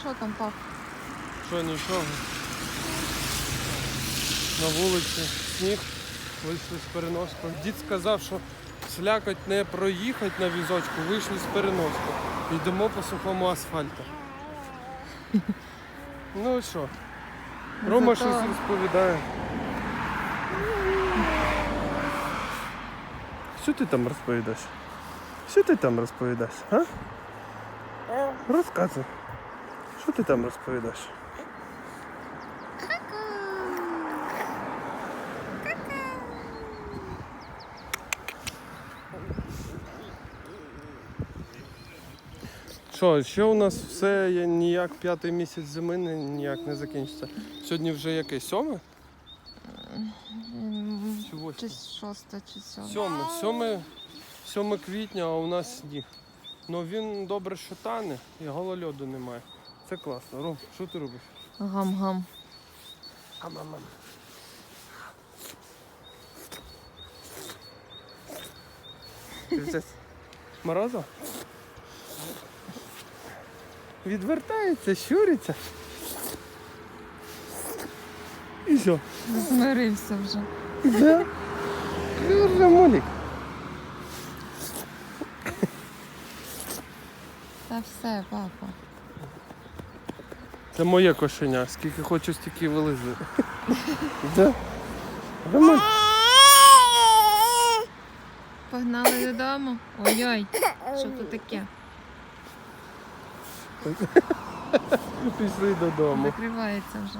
Що там, пап? Що нічого. На вулиці сніг, вийшли з переноскою. Дід сказав, що слякоть не проїхати на візочку, вийшли з переноскою. Йдемо по сухому асфальту. Ну і що? Рома Зато- щось розповідає. Що ти там розповідаєш? Що ти там розповідаєш? А? Розказуй. Що ти там розповідаєш? Що, ще у нас все є ніяк п'ятий місяць зими ніяк не закінчиться. Сьогодні вже яке? Сьоме? Чи восьме? Чи сьома. Сьоме. Сьоме, сьоме квітня, а у нас сніг. Ну він добре, що тане і голольоду немає. Це класно. Ром, що ти робиш? Гам-гам. Ти Мороза? Відвертається, щуриться. І все. Змирився вже. Да. Ти вже молік. Та все, папа. Це моє кошеня. Скільки хочу, стільки вилизу. Да? Роман. Погнали додому. Ой-ой, що тут таке? Пішли додому. Закривається вже.